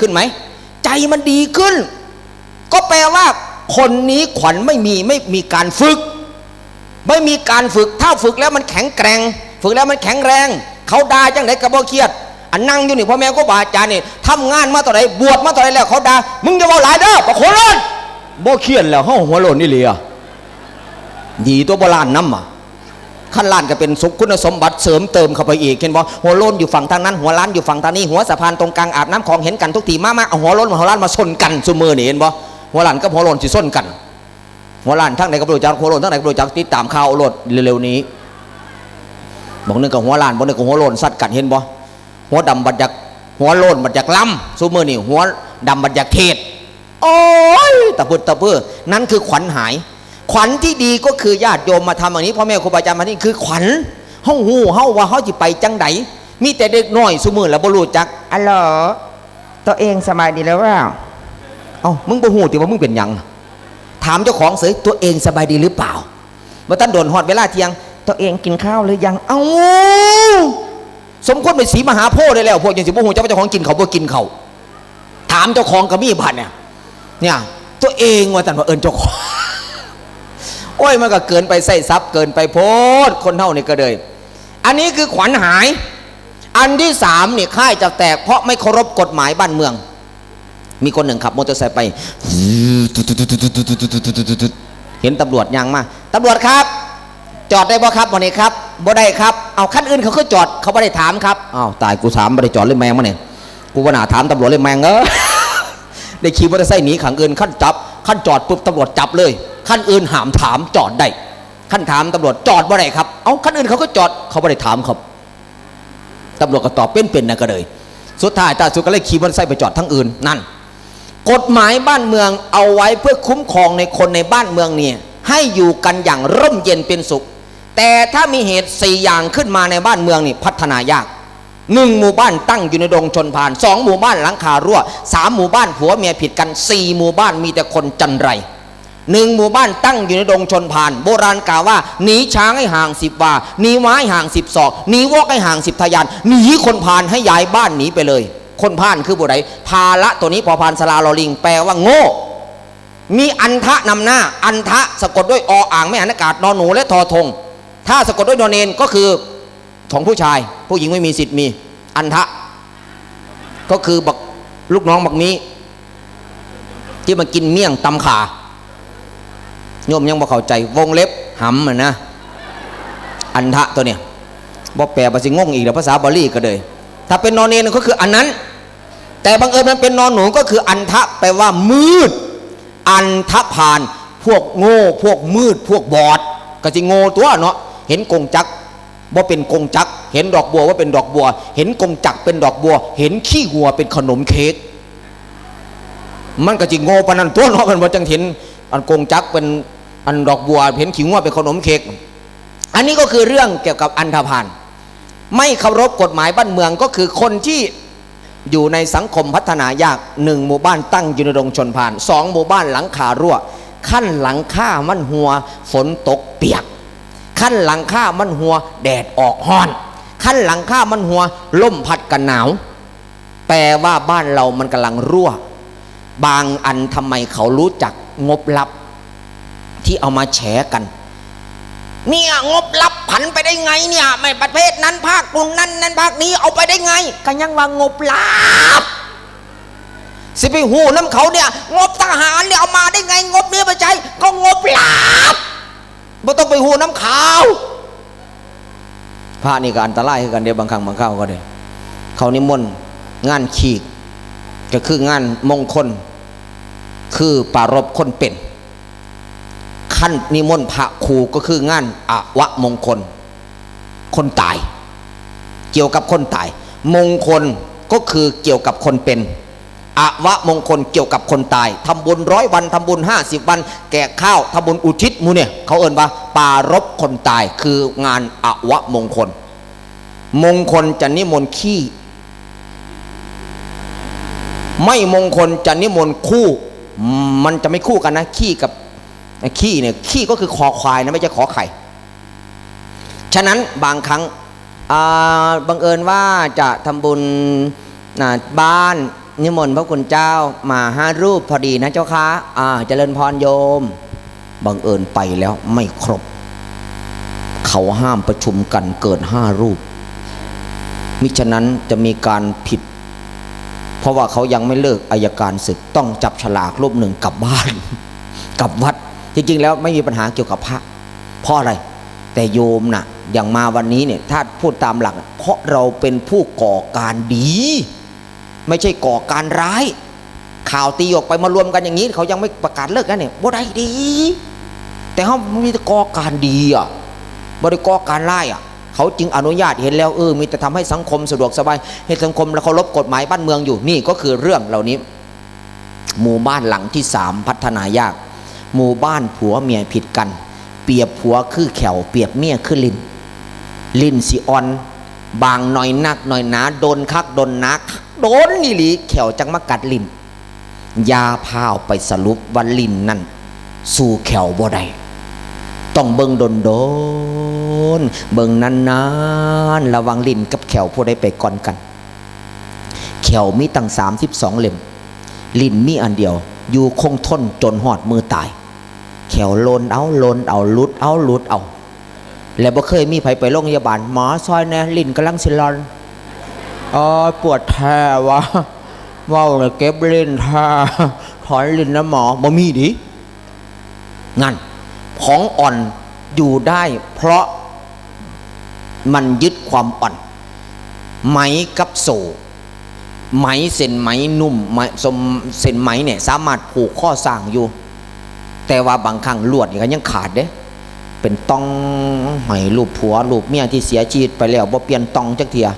ขึ้นไหม ใจมันดีขึ้น ก็แปลว่าคนนี้ขวัญไม่มีไม่มีการฝึก ไม่มีการฝึก ถ้าฝึกแล้วมันแข็งแกร่ง ฝึกแล้วมันแข็งแรง เขาด่าจังไหนกับบ่เครียด อันนั่งอยู่นี่พ่อแม่ก็บาอาจารย์นี่ทำงานมาต่อไหนบวชมาต่อไหนแล้วเขาด่ามึงจะว่าหลายเด้อปะโคโลนบ่เครียดแล้วเฮาหัวโลนนี่เลยอะดีตัวโบราณน้ำอะ ขั้นล้านก็เป็นสุขคุณสมบัติเสริมเติมเข้าไปอีกเห็นบ่หัวล้นอยู่ฝั่งทางนั้นหัวล้านอยู่ฝั่งทางนี้หัวสะพานตรงกลางอาบน้ำของเห็นกันทุกทีมามาเอาหัวล้นหัวล้านมาชนกันซุมือนี่เห็นบ่หัวล้านกับหัวล้นสิส้นกันหัวล้านทั้งไหนก็บรู้จักหัวล้นทั้งไหนก็บรู้จักติดตามข่าวโลดเร็วๆนี้บอกหนึงกับหัวล้านบอกหนึงกับหัวล้นซัดกันเห็นบ่หัวดำบัดจากหัวโล้นบัดจากล้ำซุมือนี่หัวดำบัดจากเทศโอ้ยตะพุดตะเพื่อนั่นคือขวัญหาย ขวัญที่ดีก็คือญาติโยมมาทำอย่างนี้พ่อแม่ครูบาอาจารย์มานี่คือขวัญเฮาหูเฮาว่าเฮาจิไปจังไดมีแต่เด็กน้อยซุมือแล้วบ่รู้จักอัลโหลตัวเองสบายดีแล้วว่าเอ้ามึงบ่ฮู้ติว่ามึงเป็นหยัง ถามเจ้าของเสยตัวเองสบายดีหรือเปล่าว่าท่านโดนฮอดเวลาเที่ยง ตัวเองกินข้าวหรือยังเอ้าสมควรเป็นสีมหาโพธิ์ได้แล้วพวกยังสิบ่ฮู้เจ้าว่าเจ้าของกินเขาวบ่กินเขาวถามเจ้าของก็มีบัดเนี่ยเนี่ยตัวเองว่าท่านว่าเอิ้นเจ้าของ โอ้ยมันก็เกินไปใส่ซับเกินไปโพดคนเท่านี่ก็เลย อันนี้คือขวัญหาย อันที่สามเนี่ยค่ายจะแตกเพราะไม่เคารพกฎหมายบ้านเมือง มีคนหนึ่งขับมอเตอร์ไซค์ไป เห็นตำรวจยังมาตำรวจครับ จอดได้บ่ครับวันนี้ครับบ่ได้ครับเอาขั้นอื่นเขาก็จอดเขาไม่ได้ถามครับอ้าวตายกูถามไม่ได้จอดเลยแมงมาเนี่ยกูว่าหนาถามตำรวจเลยแมงเออได้ขี่มอเตอร์ไซค์หนีขังเอื่นขั้นจับขั้นจอดปุ๊บตำรวจจับเลย ขั้นอื่นหามถามจอดได้ขั้นถามตำรวจจอดบ่ได้ครับเอาขั้นอื่นเขาก็จอดเขาไม่ได้ถามครับตำรวจก็ตอบเป็นๆนะก็เลย สุดท้ายตาสุดก็เลยขี่มอเตอร์ไซค์ไปจอดทั้งอื่นนั่น กฎหมายบ้านเมืองเอาไว้เพื่อคุ้มครองในคนในบ้านเมืองเนี่ยให้อยู่กันอย่างร่มเย็นเป็นสุข แต่ถ้ามีเหตุสี่อย่างขึ้นมาในบ้านเมืองนี่พัฒนายากหนึ่งหมู่บ้านตั้งอยู่ในดงชนพานสองหมู่บ้านหลังคารั่วสามหมู่บ้านผัวเมียผิดกันสี่หมู่บ้านมีแต่คนจันไร หนึ่งหมู่บ้านตั้งอยู่ในดงชนพาน โบราณกล่าวว่าหนีช้างให้ห่างสิบวาหนีไม้ห่างสิบศอกหนีวอกให้ห่างสิบทยานหนีคนพานให้ย้ายบ้านหนีไปเลย คนพานคือบุไดภาละตัวนี้พอพานสลาลอลิง แปลว่าโง่ มีอันทะนำหน้า อันทะสะกดด้วยออ่างไม่หันอากาศนอนหนูและทอทง ถ้าสะกดด้วยนอนเนนก็คือของผู้ชาย ผู้หญิงไม่มีสิทธิ์มี อันทะ ก็คือบักลูกน้องบักมีที่มากินเมี่ยงตำขา โยมยังบ่เข้าใจวงเล็บหำอะนะ อันทะตัวเนี่ยบ่แปลภาษางงอีกแล้วภาษาบาลีก็เลย ถ้าเป็นนอนเนนก็คืออันนั้น แต่บังเอิญมันเป็นนอนหนูก็คืออันทะแปลว่ามืด อันทะพานพวกโง่พวกมืด พวกบอด ก็จิโง่ตัวเนาะเห็นกงจักว่าเป็นกงจัก เห็นดอกบัวว่าเป็นดอกบัว เห็นกงจักเป็นดอกบัว เห็นขี้หัวเป็นขนมเค้กมันก็จิโง่ปนนั้นตัวเนาะมันว่าจังเห็นอันกงจักเป็น อันดอกบัวเห็นขี้หัวเป็นขนมเค้กอันนี้ก็คือเรื่องเกี่ยวกับอันธพาลไม่เคารพกฎหมายบ้านเมืองก็คือคนที่อยู่ในสังคมพัฒนายากหนึ่งหมู่บ้านตั้งอยู่ในดงชนพานสองหมู่บ้านหลังคารั่ว ขั้นหลังค่ามันหัว ฝนตกเปียก ขั้นหลังค่ามันหัว แดดออกห้อน ขั้นหลังค่ามันหัวล่มพัดกันหนาว แปลว่าบ้านเรามันกำลังรั่ว บางอันทำไมเขารู้จักงบลับ ที่เอามาแฉกัน เนี่ยงบลับผันไปได้ไงเนี่ยไม่ประเภทนั้นภาคกลุ่มนั้นนั้นภาคนี้เอาไปได้ไงก็ยังว่างบลับสิไปหูน้ำเขาเนี่ยงบทหารเนี่ยเอามาได้ไง งบเนี้ยไปใช้ก็งบลับไม่ต้องไปหูน้ำขาวพระนี่ก็อันตรายคือกันเดียวบางครั้งบางคราวก็เดียเขานิมนต์งานขีกก็คืองานมงคล คือปรารบคนเป็น ขั้นนิมนต์พระครูก็คืองานอวะมงคล คนตาย เกี่ยวกับคนตาย มงคลก็คือเกี่ยวกับคนเป็นอวะมงคลเกี่ยวกับคนตายทำบุญร้อยวันทำบุญห้าสิบวัน แก่ข้าวทำบุญอุทิศมูเนี่ยเขาเอ่นว่า ปารบคนตายคืองานอวะมงคล มงคลจะนิมนต์ขี้ ไม่มงคลจะนิมนต์คู่ มันจะไม่คู่กันนะ ขี้กับ ขี้เนี่ยขี้ก็คือคอควายนะไม่ใช่ขอไข่ฉะนั้นบางครั้งบังเอิญว่าจะทำบุญบ้านนิมนต์พระคุณเจ้ามาห้ารูปพอดีนะเจ้าคะอ่าเจริญพรโยม บังเอิญไปแล้วไม่ครบ เขาห้ามประชุมกันเกินห้ารูป มิฉะนั้นจะมีการผิด เพราะว่าเขายังไม่เลิกอายการศึกต้องจับฉลากรูปหนึ่งกลับบ้าน กลับวัด จริงๆ แล้วไม่มีปัญหาเกี่ยวกับพระ เพราะอะไร แต่โยมน่ะอย่างมาวันนี้เนี่ยถ้าพูดตามหลัก เพราะเราเป็นผู้ก่อการดี ไม่ใช่ก่อการร้าย ข่าวตีออกไปมารวมกันอย่างนี้ เขายังไม่ประกาศเลิกกันเนี่ยบ่ได้ดี แต่เขามีแต่ก่อการดีอะบ่ได้ก่อการร้ายอะเขาจึงอนุญาตเห็นแล้วเออมีแต่ทำให้สังคมสะดวกสบายให้สังคมและเคารพกฎหมายบ้านเมืองอยู่นี่ก็คือเรื่องเหล่านี้ หมู่บ้านหลังที่สามพัฒนายาก หมู่บ้านผัวเมียผิดกัน เปียบผัวคือแขวเปียบเมียคือลินลินสิออน บางหน่อยนักหน่อยหนาโดนคักโดนนัก โดนนี่หลีแขวจังมากัดลินยาพาวไปสรุปว่าลินนั่นสู่แขวบ่ได้ต้องเบิงโดนโดนเบิงนานๆระวังลินกับแขวผู้ใดไปก่อนกัน แขวมีตั้ง32เล่มลินมีอันเดียว อยู่คงทนจนหอดมือตาย แขวโลนเอาโลนเอาลุดเอาลุดเอา แล้วบ่เคยมีไผไปโรงพยาบาลหมอซอยแน่ลินกำลังสิรอนอ๋อปวดแท้วะเว้าเลยเก็บลิ้นแท้ถอนลิ้นนะหมอบ่มีดิงั้นของอ่อนอยู่ได้เพราะมันยึดความอ่อน ไหมกับโซไหมเส้นไหมนุ่มไหมสมเส้นไหมเนี่ยสามารถผูกข้อสร้างอยู่ แต่ว่าบางครั้งลวดนี่ก็ยังขาดเด้เป็นต้องให้ลูกผัวลูกเมียที่เสียชีวิตไปแล้วบ่เปลี่ยนต้องจักเทีย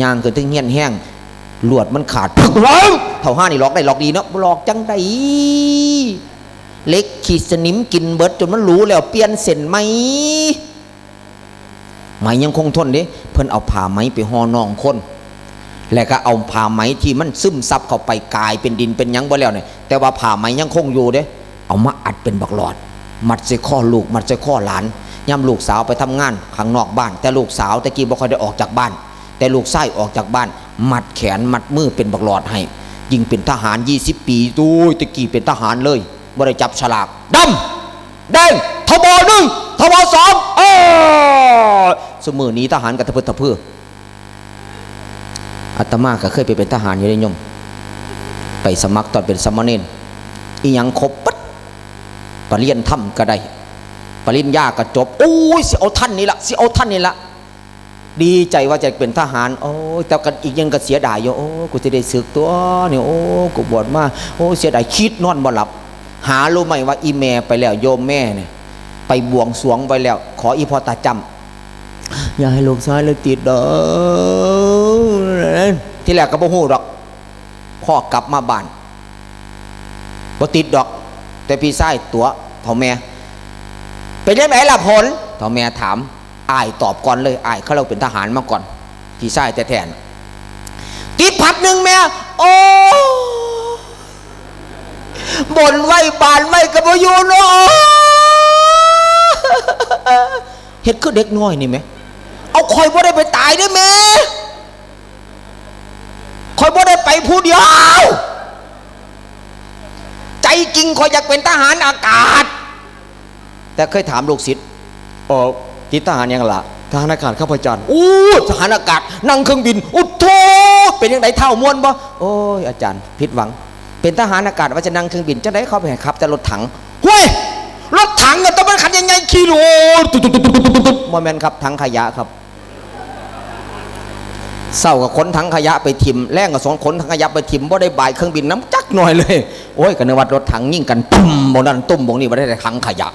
ย่างเกิดถึงเงี้ยนแห้งลวดมันขาดพึกร้องเท่าห้านี่ล็อกได้ล็อกดีเนาะล็อกจังได้เล็กขีดสนิมกินเบิดจนมันรู้แล้วเปลี่ยนเส้นไหมไหมยังคงทนเด้เพิ่นเอาผ้าไหมไปห่อน้องคนแล้วก็เอาผ้าไหมที่มันซึมซับเข้าไปกลายเป็นดินเป็นยังบ่แล้วเนี่ยแต่ว่าผ้าไหมยังคงอยู่เด้ เอามาอัดเป็นบักหลอด มัดใส่ข้อลูก มัดใส่ข้อหลานย่ำลูกสาวไปทำงานข้างนอกบ้าน แต่ลูกสาวตะกี้บ่ค่อยได้ออกจากบ้าน แต่ลูกชายออกจากบ้าน มัดแขนมัดมือเป็นบักหลอดให้ ยิงเป็นทหาร 20 ปีดูตะกี้เป็นทหารเลยบ่ได้จับฉลากดำแดงทบหนึ่งทบสองเออสมือนี้ทหารกับทะเพิดทะเพื่ออาตมาก็เคยไปเป็นทหารอยู่ในยม ไปสมัครตอนเป็นสามเณรอีหยังครบปัด ปรริญญาถ้ำก็ได้ ปริญญาก็จบโอ้ยสิเอาท่านนี่ละสิเอาท่านนี่ละดีใจว่าจะเป็นทหาร โอ้ยแต่กันอีกยังก็เสียดายอยู่โอ้กูจะได้ศึกตัวเนี่ยโอ้กูบวชมาโอ้เสียดายคิดนอนบ่หลับ หารู้ไหมว่าอีแม่ไปแล้วโยมแม่เนี่ยไปบวงสรวงไปแล้ว ขออีพอตาจำอย่าให้ลูกชายเลยติดเด้อที่แรกก็บ่ฮู้ดอกพ่อกลับมาบ้านบ่ติดดอก แต่พี่ชายตัวเท่าแม่เป็นยังไงล่ะผลเท่าแม่ถามอายตอบก่อนเลยอายเขาเราเป็นทหารมาก่อน พี่ชายแต่แทนติดพัดหนึ่งแม่โอ้บ่นไว้บานไว้กับอยู่เนาะเฮ็ดคือเด็กน้อยนี่ไหมเอาคอยบ่ได้ไปตายได้ไหมคอยบ่ได้ไปผู้เดียว จจริงคอยอยากเป็นทหารอากาศ แต่เคยถามลูกศิษย์ออติดทหารยังล่ะทหารอากาศข้าพเจ้าอู้ทหารอากาศ นั่งเครื่องบิน อุดโทเป็นยังไงเท่ามวนบ่โอ้ยอาจารย์ผิดหวัง เป็นทหารอากาศว่าจะนั่งเครื่องบินจะได้เข้าไปขับ แต่รถถังเฮ้ยรถถังเนี่ยต้องมันขันยังไงขี่โลตุ๊บตุ๊บตุ๊บตุ๊บตุ๊บตุ๊บโมเมนครับถังขยะครับเศร้ากับขนถังขยะไปทิมแรงกับสองขนถังขยะไปทิมบ่ได้บ่ายเครื่องบินน้ำจัก หน่อยเลย โอ้ยกันในวัดรถถังยิ่งกันตุ้มบนนั้นตุ้มบงนี้บ่ได้แต่ถังขยะ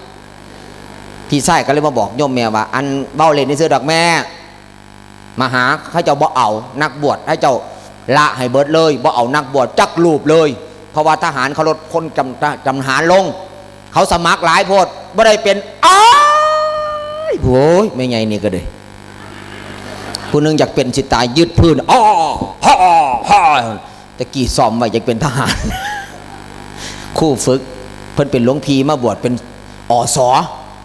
พี่ชายก็เลยมาบอกโยมแม่ว่า อันเบ้าเล่นนี่ซื้อดอกแม่ มาหาให้เจ้าบ่เอานักบวชให้เจ้าละให้เบิดเลยบ่เอานักบวชจักรูปเลย เพราะว่าทหารเขาลดคนจำจำหารลง เขาสมัครหลายโพดบ่ได้เป็นอ้ายโว้ยไม่ไงนี่ก็เลยผู้นึงอยากเป็นสิตายยืดพื้นอ้อฮ่อฮ่อ ตะกี้ซ้อมไว้อยากเป็นทหาร คู่ฝึก เพิ่นเป็นหลวงพีมาบวชเป็นอสอ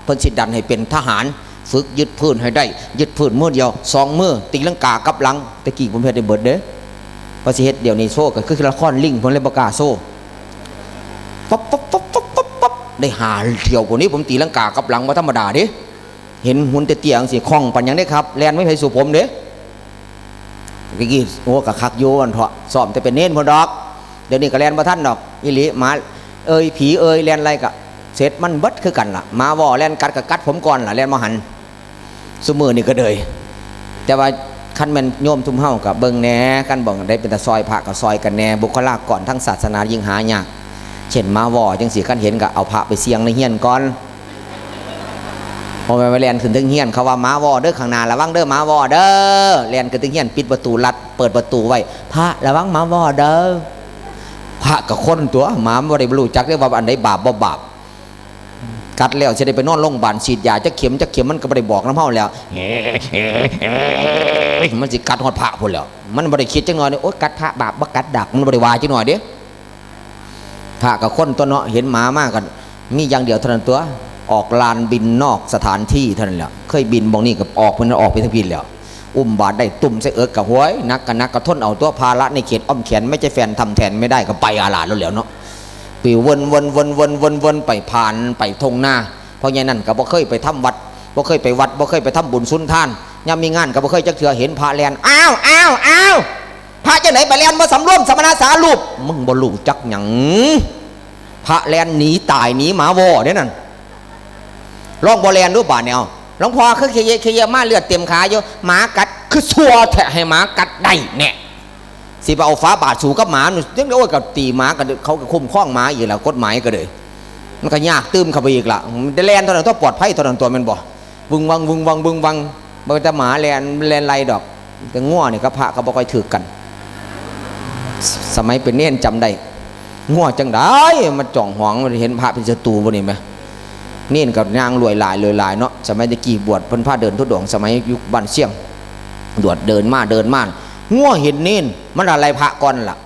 เพิ่นสิดันให้เป็นทหาร ฝึกยึดพื้นให้ได้ ยึดพื้นมือเดียวสองมือตีลังกากับหลังตะกี้ผมเพชรได้เบิดเด้อพอสิเฮ็ดเดี๋ยวนี้โซ่ก็คือละครลิงผมเลยบ่กล้าโซ่ป๊บป๊บป๊บป๊บป๊บป๊บได้หาเที่ยวกว่านี้ผมตีลังกากับหลังบ่ธรรมดาเด้เห็นหุ่นเตี้ยๆจังซี่คล่องปันยังได้ครับแลนไม่ไผสู่ผมเด้ เมื่อกี้โอ้กะคักโยอันเถาะสอบแต่เป็นเน้นพ่นดอก เดี๋ยวนี้ก็แลนบ่ทันดอกอีหลีหมาเอ้ยผีเอ้ยแลนอะไรก็เสร็จมันเบิดคือกันล่ะ มาว่อแลนกัดก็กัดผมก่อนล่ะแลนมาหันซุมือนี่ก็เลยแต่ว่าคันแม่นโยมทุ่มเฮากับเบิงแหนกันบอกได้เป็นต่ซอยพระกับซอยกันแหนบุคลากรทั้งศาสนายิ่งหายากเช่นมาว่อจังสีคันเห็นก็เอาพระไปเสียงในเฮียนก่อน พอไปเรียนขึ้นถึงเฮียนเขาว่ามาวอเด้อข้างหน้าระวังเด้อมาวอเด้อเรียนขึ้นถึงเฮียนปิดประตูลัด เปิดประตูไว้พระระวังมาวอเด้อพระกับคนตัวหมาบ่ได้รู้จักได้ว่าอันใดบาปบ่บาปกัดแล้วจะได้ไปนอนโรงพยาบาลฉีดยาจะเข็มจะเข็มมันก็ไม่ได้บอกน้ำเฮาแล้วมันสิกัดหอดพระพุ่นแล้วมันบ่ได้คิดจังหน่อยนี่โอ๊ยกัดพระบาปบ่กัดดักมันบ่ได้วาจังหน่อยเด้พระกับคนตัวเนาะเห็นหมามากกันมีอย่างเดียวเท่านั้นตัว ออกลานบินนอกสถานที่เท่านั้นแหละเคยบินบองนี่กับออกเพิ่นออกไปทั้งพินแล้ว อุ้มบาดได้ตุ่มใส่เอิร์กกับห้วยนักกันนักกระทนเอาตัวภาระในเขตอ้อมแขนไม่ใช่แฟนทำแทนไม่ได้ก็ไปอาลาดแล้วแหล้วเนาะปิวนวนวนวนวนวนไปผ่านไปทงหน้า เพราะอย่างนั้นก็บ่เคยไปทำวัดบ่เคยไปวัดบ่เคยไปทำบุญสุนทานยามมีงานก็บ่เคยจักเทื่อเห็นพระแลนอ้าวอ้าวอ้าวพระจังไหนไปแลนบ่สำรวมสมณสารูปมึงบ่รู้จักหยังพระแลนหนีตายหนีหมาวอเด้นั่น ลองบ่แลนดูบาดเนี่ยหลวงพ่อคือเคยเคยมาเลือดเต็มขาอยู่หมากัดคือซัวแท้ให้หมากัดได้แน่สิไปเอาฟ้าบาดสูกับหมาหนูยังโอ้ยกับตีหมากันเขาก็คุ้มคล้องหมาอีกแล้วกฎหมายก็เลยมันก็ยากตื้มเข้าไปอีกละได้แลนเท่านั้นต้องปลอดภัยเท่านั้นตัวมันบ่วึงวังวึงวังวึงวังบ่แต่หมาแลนแลนไรดอก แต่ง่วนี่ยก็พระก็บ่ค่อยถือกัน สมัยเป็นเน้นจำได้ง่วจังได้มันจ่องหวงมันเห็นพระเป็นศัตรูบ่นี่ไหม เน้นกับนางรวยหลายรวยหลายเนาะสมัยตะกี้บวชพิ่นพาเดินทุดงค์สมัยยุคบ้านเสี่ยงดวดเดินมาเดินมาง่วเห็นเน้นมันอะไรพระก่อนล่ะ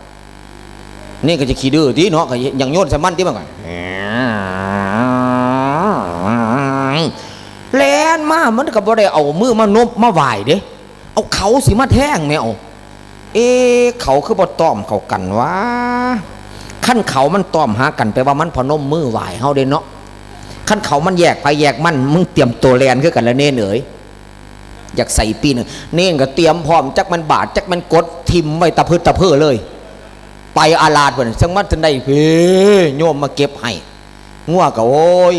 นี่ก็จะขี้ดื้อที่เนาะก็ยังโยนสมันที่มันก่อนแลนมามันก็บ่ได้เอามือมานบมาไหวเด้เอาเขาสิมาแท่งแมวเอ๊เขาคือบ่ต้อมเขากันวะขั้นเขามันต้อมหากันไปว่ามันพนมมือไหวเฮาเด้เนาะ ขั้นเขามันแยกไปแยกมันมึงเตรียมตัวแลนคือกันแล้วเน่เหนเอ๋ยอยากใส่ปีหนึงเน่นก็เตรียมพร้อมจักมันบาดจักมันกดทิมไว้ตะพืดตะเพื่อเลย ไปอาลาดเพิ่นซึ่งมันทันได้เฮ้โยมมาเก็บให้งัวก็โอ้ย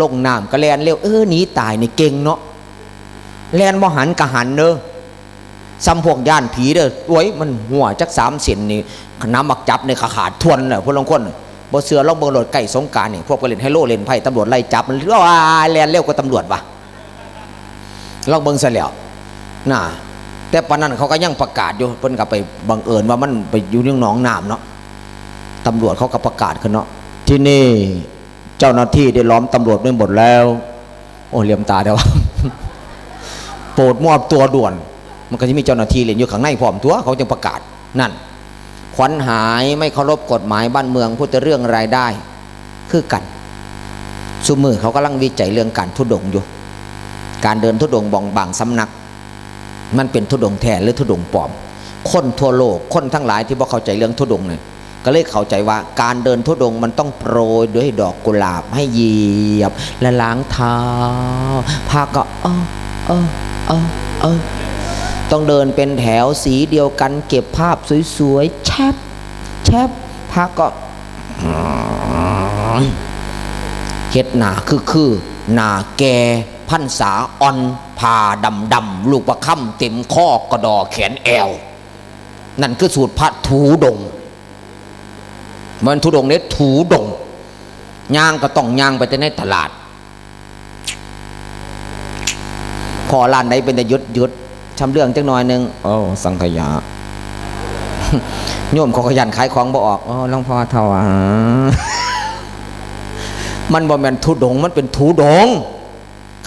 ลงน้ำก็แลนเร็วเออหนีตายในเก่งเนาะแลนบ่หันกะหันเด้อซ้ำพวกย่านผีเด้อโอ้ยมันหัวจักสามเซนนี่น้ำมักจับในขาขาดทวนเน่ะพวกลางคน บ่เสือลองเบิ่งรถใกล้สงการนี่พวกไปเล่นไฮโลเล่นไพ่ตำรวจไล่จับมันว้าแลนเร็วกว่าตำรวจว่ะลองเบิ่งซะแล้วน่ะแต่ปานนั้นเขาก็ยังประกาศอยู่เพิ่นก็ไปบังเอิญว่ามันไปอยู่ในหนองน้ำเนาะตำรวจเขาก็ประกาศขึ้นเนาะที่นี่เจ้าหน้าที่ได้ล้อมตำรวจไว้หมดแล้ว โอ้เหลี่ยมตาเดี๋ยวโปรดมอบตัวด่วน มันก็จะมีเจ้าหน้าที่เล่นอยู่ข้างในพร้อมตัวเขาจึงประกาศนั่น ขวัญหายไม่เคารพกฎหมายบ้านเมืองพูดแต่เรื่องรายได้ คือกันซุมือเขากำลังวิจัยเรื่องการทุดงอยู่ การเดินทุดงบองบางสำนัก มันเป็นทุดงแท้หรือทุดงปลอม คนทั่วโลกคนทั้งหลายที่บ่เข้าใจเรื่องทุดงเนี่ยก็เลยเข้าใจว่าการเดินทุดงมันต้องโปรยด้วยดอกกุหลาบให้เหยียบ และล้างเท้าพาก็เออเออเออเออ ต้องเดินเป็นแถวสีเดียวกัน เก็บภาพสวยๆ แชบแชบพาก็เฮ็ดหนาคือคือหนาแกพันษาอ่อนผ่าดำดำลูกประคำเต็มข้อกระดอแขนแอว นั่นคือสูตรพระถูดง มันทุดงเนี่ยถูดงย่างก็ต้องย่างไปแต่ในตลาดพอร้านไหนเป็นแต่ยุดยุด ทำเรื่องจังหน่อยหนึงโอ้สังขยาโยมเขาขยันขายของบ่ออกอ๋อหลวงพ่อเท่าอะมันบ่แม่นทุดงค์มันเป็นถูดงค์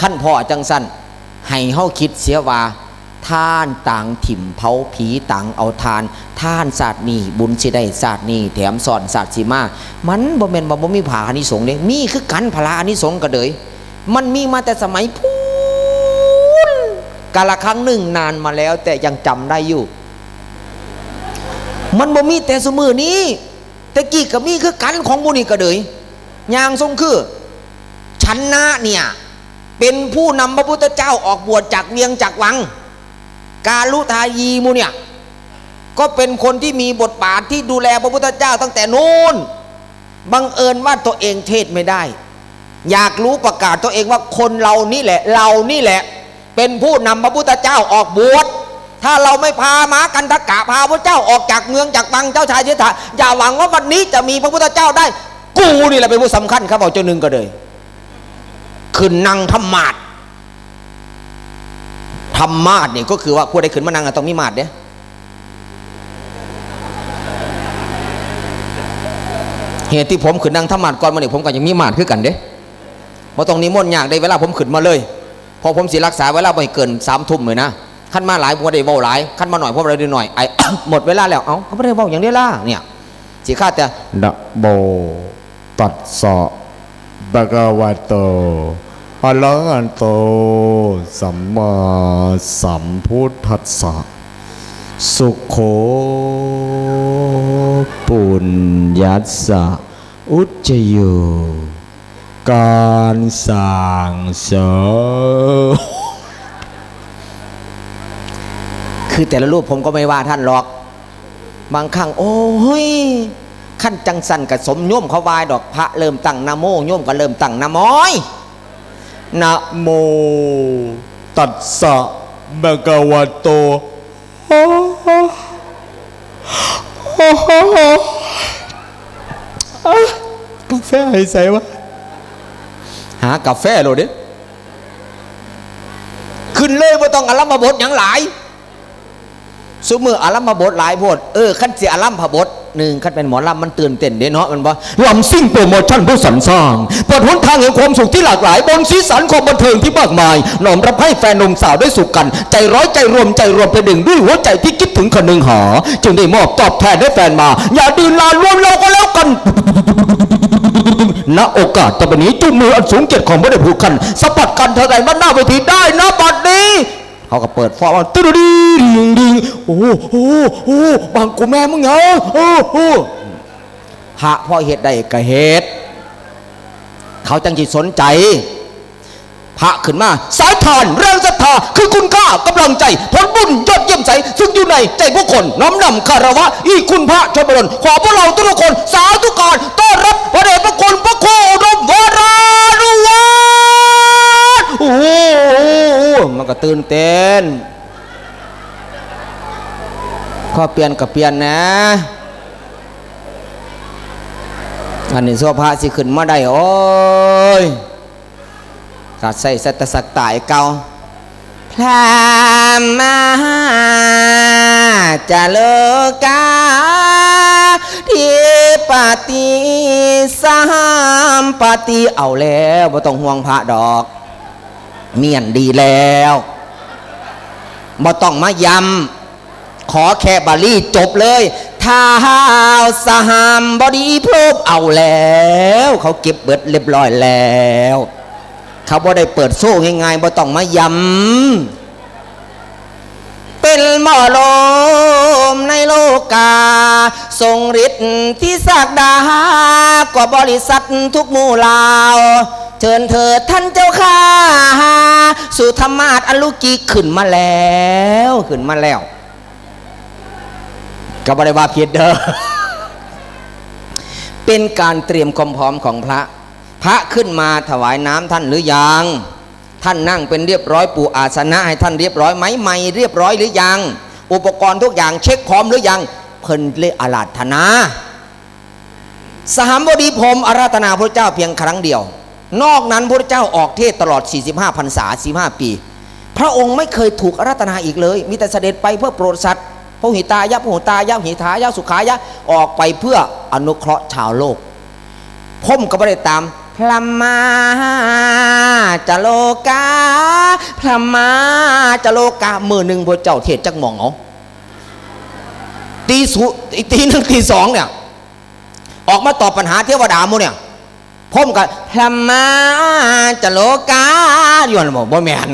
ขั้นพ่อจังสั้นให้เฮาคิดเสียว่าท่านต่างถิ่มเผาผีต่างเอาทาน ท่านศาสตร์นี้บุญสิได้ศาสตร์นี้แถมสอนศาสตร์สิมา มันบ่แม่นว่าบ่มีผาอานิสงส์เด้มีคือกันพลาอานิสงส์ก็เดยมันมีมาแต่สมัยพูน กาละครั้งหนึ่งนานมาแล้ว แต่ยังจำได้อยู่ มันบ่มีแต่สมือนี้ แต่กี้ก็มีคือกันของบุนี่ก็เลยยางทรงคือชันนะเนี่ยเป็นผู้นำพระพุทธเจ้าออกบวชจากเวียงจากวัง กาลุทายีมูเนี่ยก็เป็นคนที่มีบทบาทที่ดูแลพระพุทธเจ้าตั้งแต่นู้นบังเอิญว่าตัวเองเทศไม่ได้ อยากรู้ประกาศตัวเองว่าคนเรานี่แหละ เรานี่แหละ เป็นผู้นำพระพุทธเจ้าออกบวชถ้าเราไม่พาม้ากันทกะพาพระเจ้าออกจากเมืองจากวังเจ้าชายเชษฐาอย่าหวังว่าวันนี้จะมีพระพุทธเจ้าได้ กูนี่แหละเป็นผู้สำคัญครับเอาเจ้าหนึ่งก็เลยขึ้นนั่งธรรมาดธรรมาดเนี่ยก็คือว่าผู้ใดขึ้นมานั่งต้องมีมาดเนี่ยเหตุที่ผมขึ้นนั่งธรรมาดก่อนมาเนี่ยผมก็ยังมีมาดคือกันเด้เพราะตรงนี้มนต์ยากได้เวลาผมขึ้นมาเลย พอผมสิรักษาเวลาไม่เกินสามทุ่มเลยนะขั้นมาหลายผมก็ได้เว้าหลายขั้นมาหน่อยผมก็ได้หน่อยไอ้หมดเวลาแล้วเอ้าเขาไม่ได้เว้าอย่างเดียวล่ะเนี่ยสิข้าแต่นะโมตัสสะบะกวะโตอะระหะโต สัมมาสัมพุทธัสสะสุขโขปุญญัสสะอุจโย การสร้างเสริมคือแต่ละรูปผมก็ไม่ว่าท่านหรอก บางครั้ง โอ้ยขั้นจังสันกับสมโยมเขาวายดอกพระเริ่มตั้งนะโมโยมก็เริ่มตั้งนะมอยนะโมตัสสะบะกะวะโตกาแฟหายใส่วะหากาแฟโลดเด้ขึ้นเลยว่าต้องอารัมพบทอย่างหลายสุมืออารัมพบทหลายพดเออขั้นเสียอารัมพบทหนึ่งขั้นเป็นหมอลำมันตื่นเต้นเด้เนาะมันบ่ลำซิ่งโปรโมชั่นผู้สรรสร้างเปิดหนทางแห่งความสุขที่หลากหลาย บนสีสันความบันเทิงที่มากมายน้อมรับให้แฟนหนุ่มสาวได้สุขกัน ใจร้อยใจรวมใจรวมเป็นหนึ่งด้วยหัวใจที่คิดถึงคนหนึ่งหาจึงได้มอบตอบแทนให้แฟนมา อย่าดืนลานรวมเราก็แล้วกัน ณโอกาสต่อไปนี้จุงมืออันสูงเกียรติของพระเดชผู้คันสัมผัสกันเท่าไรมันหน้าเวทีได้นะบัดนี้เขาก็เปิดฟอร์มตึ๊ดดีดิงดิงโอ้โหโอ้โหโอ้โหบางกูแม่มึงเหรอโอ้โหพระพ่อเหตุใดก็เหตุเขาจังจิตสนใจ พระขึ้นมา สายทานแรงศรัทธาคือคุณค่ากำลังใจผลบุญยอดเยี่ยมใสซึ่งอยู่ในใจผู้คนน้อมนำคารวะ อีคุณพระชนบรนขอพวกเราทุกคน สาธุการต้อนรับพระเดชพระคุณพระครูอุดมวรานุวันโอ้โหมันก็ตื่นเต้นข้อเปลี่ยนกับเปลี่ยนนะอันนี้สัวพระสิขึ้นมาได้โอ้ย กัดใส่สัตสักตายเก่าพระมาจะโลกาที่ปฏิสามปฏิเอาแล้วบ่ต้องห่วงพระดอก เมียนดีแล้วบ่ต้องมายำขอแค่บาลีจบเลยท้าวสหามบอดีพรบเอาแล้ว เขาเก็บเบิดเรียบร้อยแล้ว เขาบ่ได้เปิดโซ่ง่ายๆบ่ต้องมายำเป็นหมอลมในโลกา ทรงฤทธิ์ที่สักดากว่าบริษัททุกหมู่ลาวเชิญเถิดท่านเจ้าข้าสู่ธรรมาสอันลูกกีขึ้นมาแล้วขึ้นมาแล้วก็บริวาผิดเด้อเป็นการเตรียมความพร้อมของพระ พระขึ้นมาถวายน้ำท่านหรือยัง ท่านนั่งเป็นเรียบร้อยปูอาสนะให้ท่านเรียบร้อยไหมไม่เรียบร้อยหรือยัง อุปกรณ์ทุกอย่างเช็คพร้อมหรือยัง เพิ่นเลอาราธนา สหามบดีผมอาราธนาพระเจ้าเพียงครั้งเดียว นอกนั้นพระเจ้าออกเทศตลอด 45พรรษา45 ปี พระองค์ไม่เคยถูกอาราธนาอีกเลย มีแต่เสด็จไปเพื่อโปรดสัตว์พระหิตายะพระหุตายะหิทายะสุขายะออกไปเพื่ออนุเคราะห์ชาวโลกผมก็ไม่ได้ตาม พระมาจะโลกาพระมาจะโลกามือหนึ่งพระเจ้าเทศจักมองเอาตีสุอีตีหนึ่งตีสองเนี่ยออกมาตอบปัญหาเทวดาโมเนี่ยผมกับพระมาจะโลกาอยู่นบอกบ่แมน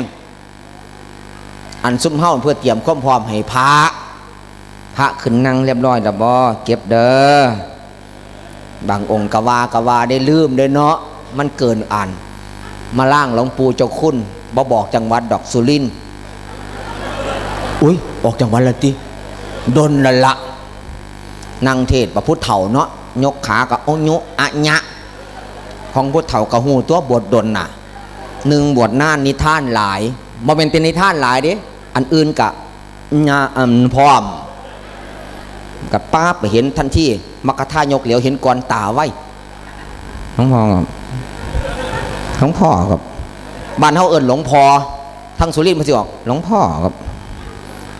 อันซุ่มเฮ้าเพื่อเตรียมความพร้อมให้พระพระขึ้นนั่งเรียบร้อยดับบอเก็บเด้อบางองค์กว่ากว่าได้ลืมเด้เนาะ มันเกินอ่าน มาล่างหลวงปู่เจ้าคุณบ่บอกจังหวัดดอกสุรินทร์อุ้ยออกจังหวัดละติดนละละนั่งเทศประพุทธเถ่าเนาะยกขากับโอยุอะญะของพุทธเถ่ากับหูตัวบวชดนน่ะหนึ่งบวชน่านนิท่านหลายบ่เป็นเป็นนิท่านหลายเด้อันอื่นกะญาอันพร้อมกับป้าบไปเห็นทันทีมักกะท่ายกเหลียวเห็นก่อนตาไว้หลวงพ่อครับ หลวงพ่อครับบ้านเฮาเอิ้นหลวงพ่อทั้งสุรินทร์มันสิออกหลวงพ่อครับ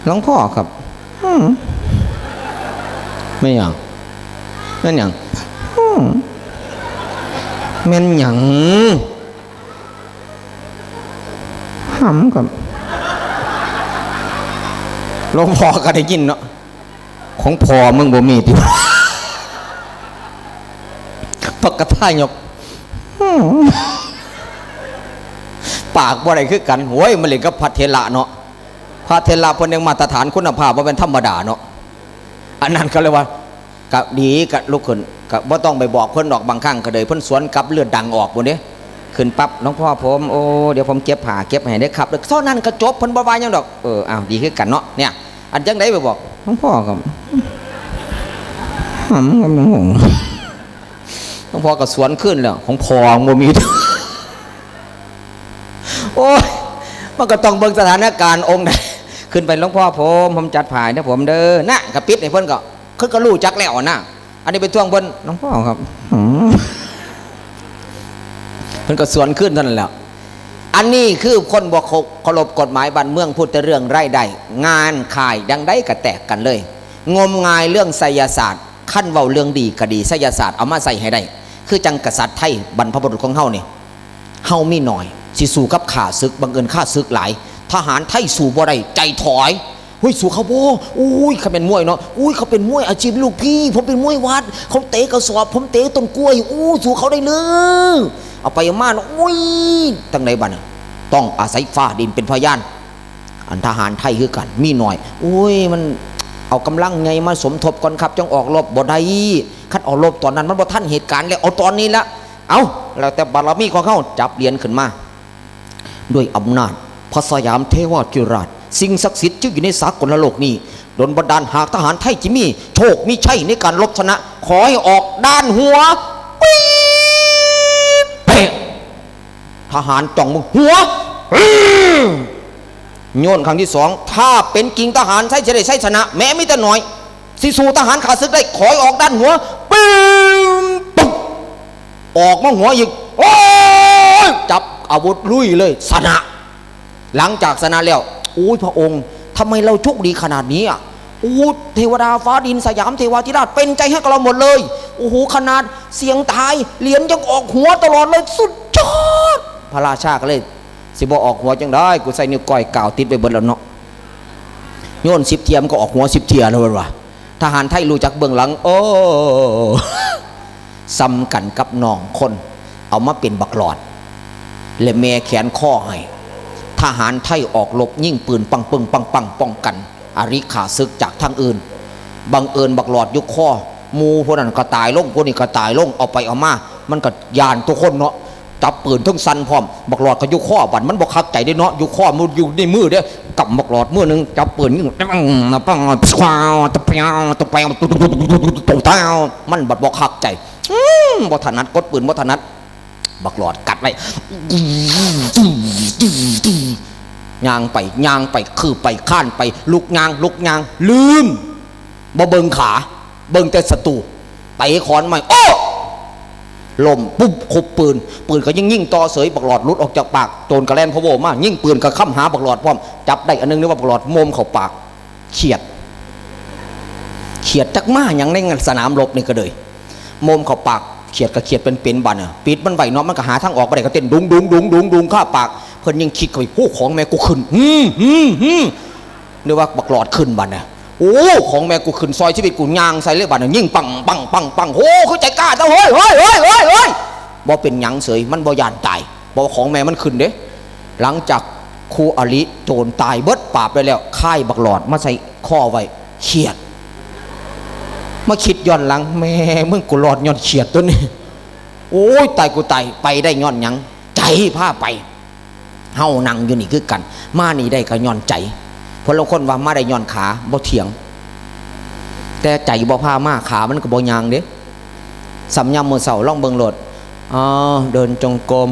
หลวงพ่อครับอืมไม่หยังแม่นหยังอืมแม่นหยังหำกับหลวงพ่อก็ได้ยินเนาะของพ่อมึงบ่มีติปกท่ายก ปากบ่ได้คือกันโว้ยมันเล่นกับพระเทระเนาะพระเทระเพิ่นยังมาตรฐานคุณภาพบ่เป็นธรรมดาเนาะอันนั้นก็เลยว่ากะดีกะลุกขึ้นกะบ่ต้องไปบอกเพิ่นดอกบางครั้งก็เลยเพิ่นสวนกลับเลือดดังออกบ่เด้ขึ้นปั๊บน้องพ่อผมโอ้เดี๋ยวผมเก็บผ้าเก็บให้ได้ครับเท่านั้นก็จบเพิ่นบ่ว่าหยังดอกเอออ้าวดีคือกันเนาะเนี่ยอันจังไดไปบอกหลวงพ่อครับหำกับหลวงพ่องพ่อก็สวนขึ้นแล้วของพอบ่มีโอ้ยมันก็ต้องเบิ่งสถานการณ์องค์ใดขึ้นไปหลวงพ่อผมผมจัดผายนะผมเด้อนะกับปิดในเพิ่นก็คือก็รู้จักแล้วนะอันนี้เป็นท่วงเพิ่นหลวงพ่อครับมเพิ่นก็สวนขึ้นท่านั้นแหละอันนี้คือคนบ่เคเคารพกฎหมายบ้านเมืองพูดแต่เรื่องไร่ใดงานขายดังได้ก็แตกกันเลย งมงายเรื่องไสยศาสตร์ขั้นเว้าเรื่องดีก็ดีไสยศาสตร์เอามาใส่ให้ได้ คือจังกษัตริย์ไทยบรรพบุรุษของเฮานี่เฮามีหน่อย สิสู้กับข้าศึกบังเอิญข้าศึกหลาย ทหารไทยสู้บ่ได้ใจถอยเฮ้ยสู้เขาบ่อุ้ยเขาเป็นมวยเนาะอุ้ยเขาเป็นมวยอาชีพลูกพี่ ผมเป็นมวยวัด เขาเตะกระสอบ ผมเตะต้นกล้วยอู้สู้เขาได้เลยเอาไปมาเนาะอุ้ยตั้งไหนบ้านต้องอาศัยฟ้าดินเป็นพยาน อันทหารไทยคือกัน มีหน่อยอุ้ยมันเอากำลังไงมาสมทบก่อนครับจังออกรบบ่ได้คัดออกรบตอนนั้นมันบ่ทันเหตุการณ์แล้วเอาตอนนี้ละเอาแล้วแต่บารมีของเขาจับเหรียญขึ้นมา ด้วยอำนาจพระสยามเทวาจิราช สิ่งศักดิ์สิทธิ์ที่อยู่ในสากลโลกนี้ดนบันดาลหากทหารไทยจิมี โชคมีชัยในการลบชนะ ขอให้ออกด้านหัวปี๊ดเปะทหารจ่องมึงหัวโยนครั้งที่สองถ้าเป็นกิ่งทหารใช่จะได้ใช่ชนะ แม้ไม่แต่น้อยสิสูทหารขาศึกได้ขอให้ออกด้านหัวปี๊ดปุ๊บออกมาหัวอีกโอ้ยจับ อาวุธลุยเลยสนะ หลังจากสนะแล้วโอ้ยพระองค์ทำไมเราโชคดีขนาดนี้อะโอ้ยเทวดาฟ้าดินสยามเทวาธิราชเป็นใจให้กับเราหมดเลยโอ้โหขนาดเสียงตายเหรียญยังออกหัวตลอดเลยสุดยอดพระราชาก็เลย สิบออกหัวจังได้กูใส่นิ้วก้อยกาวติดไปเบิดแล้วเนาะโยนสิบเทียมก็ออกหัวสิบเทียแล้ววะทหารไทยรู้จักเบื้องหลัง โอ้ซ้ำกันกับน้องคน เอามาเป็นบักหลอด และแม่แขนข้อให้ทหารไทยออกลบยิ่งปืนปังปึงปังปังป้องกัน อริขาศึกจากทางอื่น บังเอิญบักหลอดยุคข้อมูพวกนั้นก็ตายลงพวกนี้ก็ตายลงเอาไปเอามา มันก็ยานทุกคนเนาะจับปืนทั้งสันพร้อมบักหลอดก็ยุคข้อบันมันบอกคักใจได้เนาะยุคข้อมันอยู่ในมือเด้กำบักหลอดมือหนึงจับปืนยิงปังปังควาวตะเปียวตะเปียวตุ๊ตุ๊ตุ๊ตุ๊ตุ๊ตุ๊ตุ๊ต้ามันบัดบอกคักใจบ่ถนัดกดปืนบ่ถนัด บักหลอดกัดไว้ยางไปยางไปคือไปข้านไป ลุกยาง ลุกยาง ลืมบ่เบิงขา เบิงแต่ศัตรูไปขอนใหม่โอ้ลมปุ๊บคบปืน ปืนก็ยิ่งยิ่งต่อเสยบักหลอดลุดออกจากปากโจรกระแลนพะโวมายิ่งปืนก็ค้ำหาบักหลอดพร้อมจับได้อันนึงนึกว่าบักหลอดมมเข้าปากเขียดเขียดจักมาอย่างในสนามรบนี่ก็เลยมมเข้าปาก เขียดกับเขียดเป็นเป็นบันอะปิดมันไหวเนาะมันก็หาทางออกไปได้ก็เต้นดุงดุงดุงดุงดุงข้าปากเพิ่นยังคิดกับผู้ของแม่กูขึ้นฮึมฮึมฮึมนึกว่าบักหลอดขึ้นบันน่ะโอ้ของแม่กูขึ้นซอยชีวิตกูยางใส่เลยบันน่ะยิ่งปังปังปังปังโอ้คือใจกล้าเจ้าเฮ้ยเฮ้ยเฮ้ยเฮ้ยเฮ้ยบ่เป็นยังเสยมันบ่ยานตายบ่ของแม่มันขึ้นเด้หลังจากครูอลิโจรตายเบิดปราบไปแล้วค่ายบักหลอดมาใส่ข้อไว้เขียด มาคิดย้อนหลังแม่เมึงกูรอดย้อนเฉียดตัวนี้โอ้ยตายกูตายไปได้ย้อนยังใจพาไปเฮานั่งอยู่นี่คือกัน มานี่ได้ก็ย้อนใจเพราะลาคนว่ามาได้ย้อนขาบ่เถียง แต่ใจบ่พามาขามันก็บ่ยางเด้สำยามมือเสาล่องเบิงโหลดอ๋อเดินจงกรม